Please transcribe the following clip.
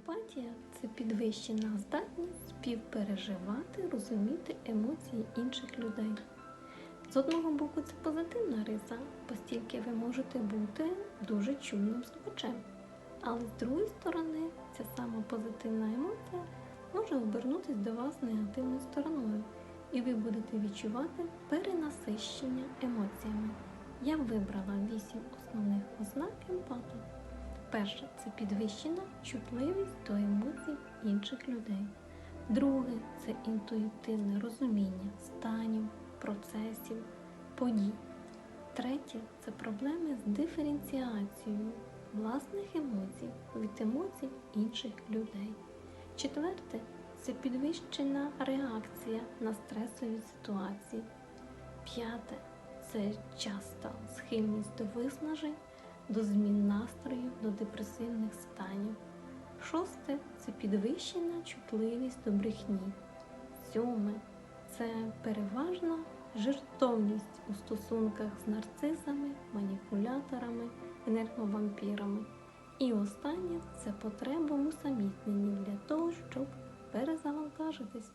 Емпатія це підвищена здатність співпереживати, розуміти емоції інших людей. З одного боку, це позитивна риса, оскільки ви можете бути дуже чуйним слухачем. Але з другої сторони, ця сама позитивна емоція може обернутися до вас негативною стороною, і ви будете відчувати перенасищення емоціями. Я вибрала вісім основних ознак емпата. Перше це підвищена чутливість до емоцій інших людей. Друге це інтуїтивне розуміння станів, процесів, подій. Третє це проблеми з диференціацією власних емоцій від емоцій інших людей. Четверте це підвищена реакція на стресові ситуації. П'яте це часто схильність до виснажень, до змін настрою, до депресивних станів. Шосте це підвищена чутливість до брехні. Сьоме це переважна жертовність у стосунках з нарцизами, маніпуляторами, енерговампірами. І останнє це потреба в усамітненні для того, щоб перезавантажитись.